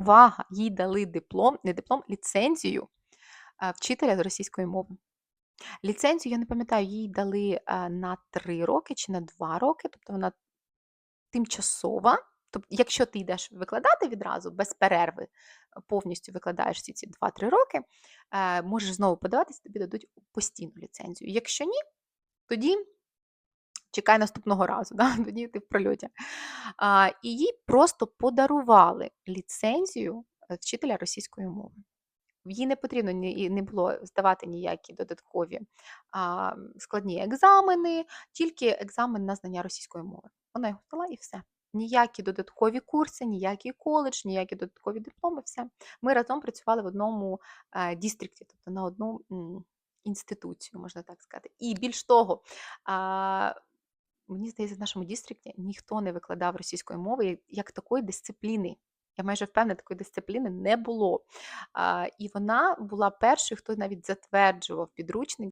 увага, їй дали диплом, не диплом, ліцензію е, вчителя з російської мови. Ліцензію, я не пам'ятаю, їй дали е, на 3 роки чи на 2 роки, тобто вона тимчасова. Тобто, якщо ти йдеш викладати відразу без перерви, повністю викладаєш всі ці 2-3 роки, е, можеш знову подаватися, тобі дадуть постійну ліцензію. Якщо ні, тоді чекай наступного разу, да? тоді ти в прольоті. А, і їй просто подарували ліцензію е, вчителя російської мови. Їй не потрібно не було здавати ніякі додаткові а, складні екзамени, тільки екзамен на знання російської мови. Вона його здала і все. Ніякі додаткові курси, ніякий коледж, ніякі додаткові дипломи, все. Ми разом працювали в одному е, дістрикті, тобто на одну інституцію, можна так сказати. І більш того, мені здається, в нашому дістрикті ніхто не викладав російської мови як, такої дисципліни. Я майже впевнена, такої дисципліни не було. А, і вона була першою, хто навіть затверджував підручник